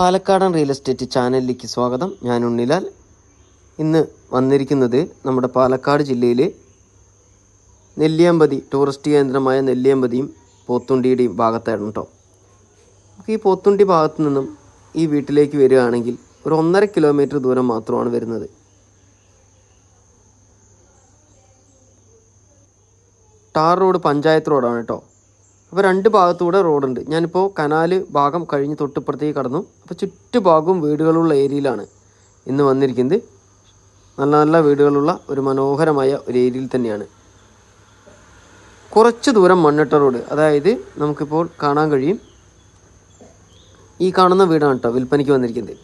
പാലക്കാടൻ real estate ചാനലിലേക്ക് സ്വാഗതം. ഞാൻ ഉണ്ണിലാൽ. ഇന്ന് വന്നിരിക്കുന്നത് നമ്മുടെ പാലക്കാട് ജില്ലയിലെ നെല്ലിയാമ്പതി ടൂറിസ്റ്റ് കേന്ദ്രമായ നെല്ലിയാമ്പതിയും പോത്തുണ്ടിയുടെയും ഭാഗത്തായിരുന്നു കേട്ടോ. നമുക്ക് ഈ പോത്തുണ്ടി ഭാഗത്തു നിന്നും ഈ വീട്ടിലേക്ക് വരികയാണെങ്കിൽ ഒരു ഒന്നര കിലോമീറ്റർ ദൂരം മാത്രമാണ് വരുന്നത്. ടാർ റോഡ് പഞ്ചായത്ത് റോഡാണ് കേട്ടോ. അപ്പോൾ രണ്ട് ഭാഗത്തൂടെ റോഡുണ്ട്. ഞാനിപ്പോൾ കനാൽ ഭാഗം കഴിഞ്ഞ് തൊട്ടിപ്പുറത്തേക്ക് കടന്നു. അപ്പോൾ ചുറ്റുഭാഗവും വീടുകളുള്ള ഏരിയയിലാണ് ഇന്ന് വന്നിരിക്കുന്നത്. നല്ല നല്ല വീടുകളുള്ള ഒരു മനോഹരമായ ഒരു ഏരിയയിൽ തന്നെയാണ്. കുറച്ച് ദൂരം മണ്ണിട്ട റോഡ്. അതായത് നമുക്കിപ്പോൾ കാണാൻ കഴിയും. ഈ കാണുന്ന വീടാണ് കേട്ടോ വിൽപ്പനയ്ക്ക് വന്നിരിക്കുന്നത്.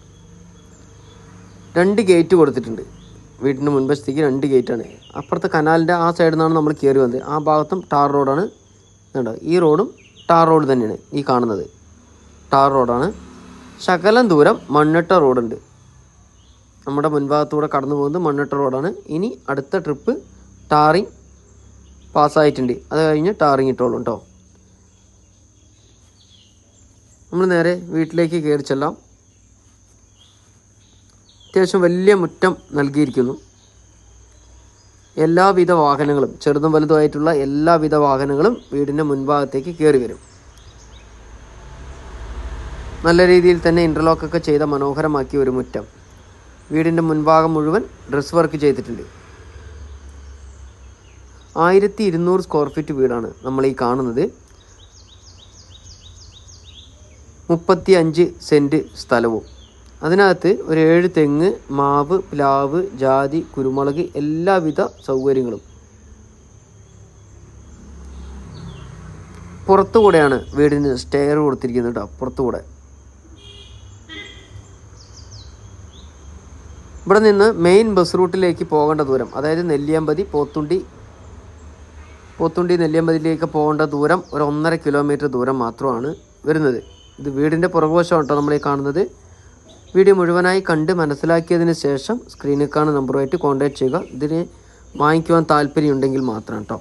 രണ്ട് ഗേറ്റ് കൊടുത്തിട്ടുണ്ട്. വീടിന്റെ മുൻവശത്തേക്ക് രണ്ട് ഗേറ്റാണ്. അപ്പുറത്തെ കനാലിന്റെ ആ സൈഡിൽ നിന്നാണ് നമ്മൾ കയറി വന്നത്. ആ ഭാഗത്തും ടാർ റോഡാണ്. ഇതുണ്ടോ ഈ റോഡും ടാർ റോഡ് തന്നെയാണ് ഈ കാണുന്നത്. ടാർ റോഡാണ്. ശകലം ദൂരം മണ്ണിട്ട റോഡുണ്ട്. നമ്മുടെ മുൻഭാഗത്തൂടെ കടന്നു പോകുന്നത് മണ്ണിട്ട റോഡാണ്. ഇനി അടുത്ത ട്രിപ്പ് ടാറിങ് പാസ്സായിട്ടുണ്ട്. അത് കഴിഞ്ഞ് ടാറിങ് ഇട്ടോളും കേട്ടോ നമ്മൾ നേരെ വീട്ടിലേക്ക് കയറി ചെല്ലാം. അത്യാവശ്യം വലിയ മുറ്റം നൽകിയിരിക്കുന്നു. എല്ലാവിധ വാഹനങ്ങളും ചെറുതും വലുതുമായിട്ടുള്ള എല്ലാവിധ വാഹനങ്ങളും വീടിന്റെ മുൻഭാഗത്തേക്ക് കയറി വരും. നല്ല രീതിയിൽ തന്നെ ഇന്റർലോക്കൊക്കെ ചെയ്ത മനോഹരമാക്കിയ ഒരു മുറ്റം. വീടിന്റെ മുൻഭാഗം മുഴുവൻ ഡ്രസ് വർക്ക് ചെയ്തിട്ടുണ്ട്. ആയിരത്തി ഇരുന്നൂറ് സ്ക്വയർ ഫീറ്റ് വീടാണ് നമ്മൾ ഈ കാണുന്നത്. മുപ്പത്തി അഞ്ച് സെന്റ് സ്ഥലവും. അതിനകത്ത് ഒരു ഏഴ് തെങ്ങ് മാവ് പ്ലാവ് ജാതി കുരുമുളക് എല്ലാവിധ സൗകര്യങ്ങളും. പുറത്തുകൂടെയാണ് വീടിന് സ്റ്റെയർ കൊടുത്തിരിക്കുന്നത് കേട്ടോ പുറത്തുകൂടെ. ഇവിടെ നിന്ന് മെയിൻ ബസ് റൂട്ടിലേക്ക് പോകേണ്ട ദൂരം അതായത് നെല്ലിയമ്പതി പോത്തുണ്ടി പോത്തുണ്ടി നെല്ലിയമ്പതിയിലേക്ക് പോകേണ്ട ദൂരം ഒരു ഒന്നര കിലോമീറ്റർ ദൂരം മാത്രമാണ് വരുന്നത്. ഇത് വീടിന്റെ പുറകുവശമാണ് കേട്ടോ നമ്മൾ ഈ കാണുന്നത്. വീഡിയോ മുഴുവനായി കണ്ട് മനസ്സിലാക്കിയതിന് ശേഷം സ്ക്രീനിൽ കാണുന്ന നമ്പറുമായിട്ട് കോൺടാക്ട് ചെയ്യുക. ഇതിന് വാങ്ങിക്കുവാൻ താല്പര്യമുണ്ടെങ്കിൽ മാത്രം കേട്ടോ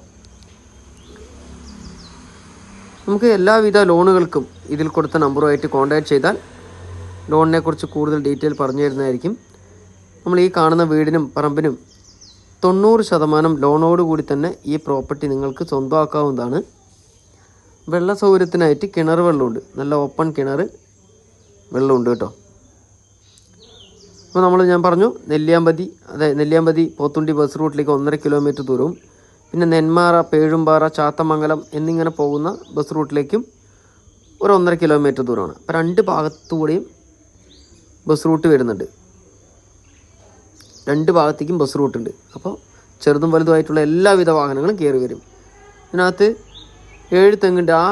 നമുക്ക് എല്ലാവിധ ലോണുകൾക്കും ഇതിൽ കൊടുത്ത നമ്പറുമായിട്ട് കോൺടാക്ട് ചെയ്താൽ ലോണിനെ കുറിച്ച് കൂടുതൽ ഡീറ്റെയിൽ പറഞ്ഞു തരുന്നതായിരിക്കും. നമ്മൾ ഈ കാണുന്ന വീടിനും പറമ്പിനും തൊണ്ണൂറ് ശതമാനം ലോണോടുകൂടി തന്നെ ഈ പ്രോപ്പർട്ടി നിങ്ങൾക്ക് സ്വന്തമാക്കാവുന്നതാണ്. വെള്ള സൗകര്യത്തിനായിട്ട് കിണർ വെള്ളമുണ്ട്. നല്ല ഓപ്പൺ കിണർ വെള്ളമുണ്ട് കേട്ടോ. അപ്പോൾ നമ്മൾ ഞാൻ പറഞ്ഞു നെല്ലിയാമ്പതി അതെ നെല്ലിയാമ്പതി പോത്തുണ്ടി ബസ് റൂട്ടിലേക്ക് ഒന്നര കിലോമീറ്റർ ദൂരവും പിന്നെ നെന്മാറ പേഴുംപാറ ചാത്തമംഗലം എന്നിങ്ങനെ പോകുന്ന ബസ് റൂട്ടിലേക്കും ഒരു ഒന്നര കിലോമീറ്റർ ദൂരമാണ്. അപ്പോൾ രണ്ട് ഭാഗത്തുകൂടെയും ബസ് റൂട്ട് വരുന്നുണ്ട്. രണ്ട് ഭാഗത്തേക്കും ബസ് റൂട്ടുണ്ട് അപ്പോൾ ചെറുതും വലുതുമായിട്ടുള്ള എല്ലാവിധ വാഹനങ്ങളും കയറി വരും. ഇതിനകത്ത് ഏഴ് തെങ്ങുണ്ട്. ആ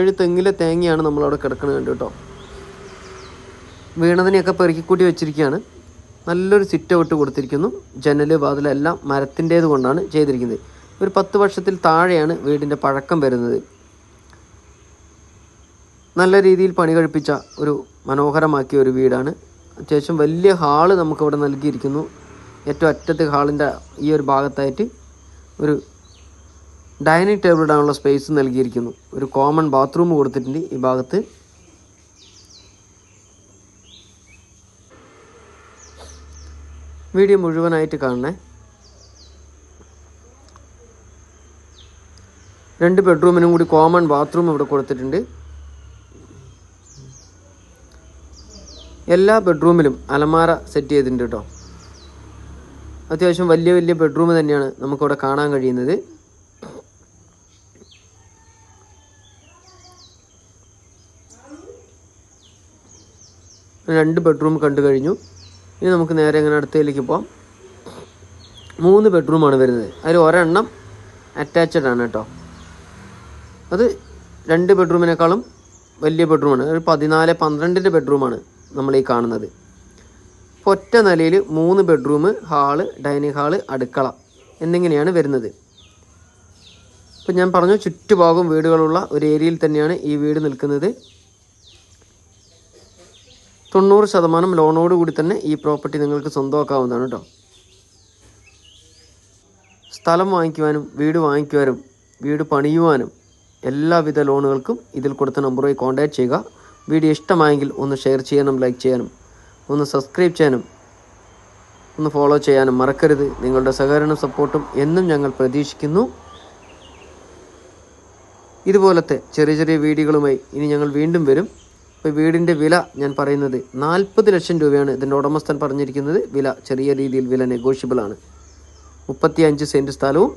ഏഴ് തെങ്ങിലെ തേങ്ങയാണ് നമ്മളവിടെ കിടക്കുന്നത് കേട്ടോ. വീണതിനെയൊക്കെ പെറുക്കിക്കൂട്ടി വെച്ചിരിക്കുകയാണ്. നല്ലൊരു സിറ്റ് ഔട്ട് കൊടുത്തിരിക്കുന്നു. ജനൽ വാതിലെല്ലാം മരത്തിന്റേത് കൊണ്ടാണ് ചെയ്തിരിക്കുന്നത്. ഒരു പത്ത് വർഷത്തിൽ താഴെയാണ് വീടിന്റെ പഴക്കം വരുന്നത്. നല്ല രീതിയിൽ പണി കഴിപ്പിച്ച ഒരു മനോഹരമാക്കിയ ഒരു വീടാണ്. അത്യാവശ്യം വലിയ ഹാൾ നമുക്കിവിടെ നൽകിയിരിക്കുന്നു. ഏറ്റവും അറ്റത്ത് ഹാളിന്റെ ഈ ഒരു ഭാഗത്തായിട്ട് ഒരു ഡൈനിങ് ടേബിൾ ഇടാനുള്ള സ്പേസ് നൽകിയിരിക്കുന്നു. ഒരു കോമൺ ബാത്റൂം കൊടുത്തിട്ടുണ്ട് ഈ ഭാഗത്ത്. വീഡിയോ മുഴുവനായിട്ട് കാണണേ. രണ്ട് ബെഡ്റൂമിനും കൂടി കോമൺ ബാത്റൂം ഇവിടെ കൊടുത്തിട്ടുണ്ട്. എല്ലാ ബെഡ്റൂമിലും അലമാര സെറ്റ് ചെയ്തിട്ടുണ്ട് കേട്ടോ. അത്യാവശ്യം വലിയ വലിയ ബെഡ്റൂം തന്നെയാണ് നമുക്കിവിടെ കാണാൻ കഴിയുന്നത്. രണ്ട് ബെഡ്റൂം കണ്ടു കഴിഞ്ഞു. ഇനി നമുക്ക് നേരെ ഇങ്ങനെ അടുത്തതിലേക്ക് പോവാം. മൂന്ന് ബെഡ്റൂമാണ് വരുന്നത്. അതിൽ ഒരെണ്ണം അറ്റാച്ചഡ് ആണ് കേട്ടോ. അത് രണ്ട് ബെഡ്റൂമിനേക്കാളും വലിയ ബെഡ്റൂമാണ് ഒരു പതിനാല് പന്ത്രണ്ടിന്റെ ബെഡ്റൂമാണ് നമ്മൾ ഈ കാണുന്നത്. അപ്പോൾ ഒറ്റ നിലയിൽ മൂന്ന് ബെഡ്റൂം ഹാൾ ഡൈനിങ് ഹാൾ അടുക്കള എന്നിങ്ങനെയാണ് വരുന്നത്. ഇപ്പം ഞാൻ പറഞ്ഞു ചുറ്റുഭാഗം വീടുകളുള്ള ഒരു ഏരിയയിൽ തന്നെയാണ് ഈ വീട് നിൽക്കുന്നത്. തൊണ്ണൂറ് ശതമാനം ലോണോട് കൂടി തന്നെ ഈ പ്രോപ്പർട്ടി നിങ്ങൾക്ക് സ്വന്തമാക്കാവുന്നതാണ് കേട്ടോ. സ്ഥലം വാങ്ങിക്കുവാനും വീട് വാങ്ങിക്കുവാനും വീട് പണിയുവാനും എല്ലാവിധ ലോണുകൾക്കും ഇതിൽ കൊടുത്ത നമ്പറുമായി കോൺടാക്റ്റ് ചെയ്യുക. വീഡിയോ ഇഷ്ടമായെങ്കിൽ ഒന്ന് ഷെയർ ചെയ്യാനും ലൈക്ക് ചെയ്യാനും ഒന്ന് സബ്സ്ക്രൈബ് ചെയ്യാനും ഒന്ന് ഫോളോ ചെയ്യാനും മറക്കരുത്. നിങ്ങളുടെ സഹകരണം സപ്പോർട്ടും എന്നും ഞങ്ങൾ പ്രതീക്ഷിക്കുന്നു. ഇതുപോലത്തെ ചെറിയ ചെറിയ വീഡിയോകളുമായി ഇനി ഞങ്ങൾ വീണ്ടും വരും. ഇപ്പോൾ വീടിന്റെ വില ഞാൻ പറയുന്നത് നാൽപ്പത് ലക്ഷം രൂപയാണ് ഇതിന്റെ ഉടമസ്ഥൻ പറഞ്ഞിരിക്കുന്നത്. വില ചെറിയ രീതിയിൽ വില നെഗോഷ്യബിൾ ആണ്. മുപ്പത്തി അഞ്ച് സെന്റ് സ്ഥലവും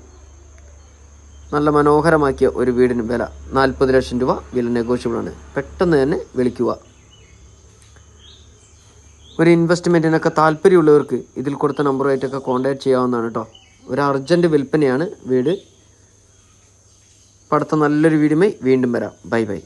നല്ല മനോഹരമാക്കിയ ഒരു വീടിന് വില നാൽപ്പത് ലക്ഷം രൂപ വില നെഗോഷ്യബിൾ ആണ്. പെട്ടെന്ന് തന്നെ വിളിക്കുക. ഒരു ഇൻവെസ്റ്റ്മെന്റിനൊക്കെ താല്പര്യമുള്ളവർക്ക് ഇതിൽ കൊടുത്ത നമ്പറുമായിട്ടൊക്കെ കോൺടാക്ട് ചെയ്യാവുന്നതാണ് കേട്ടോ ഒരു അർജന്റ് വിൽപ്പനയാണ് വീട്. അടുത്ത നല്ലൊരു വീടുമായി വീണ്ടും വരാം. Bye bye.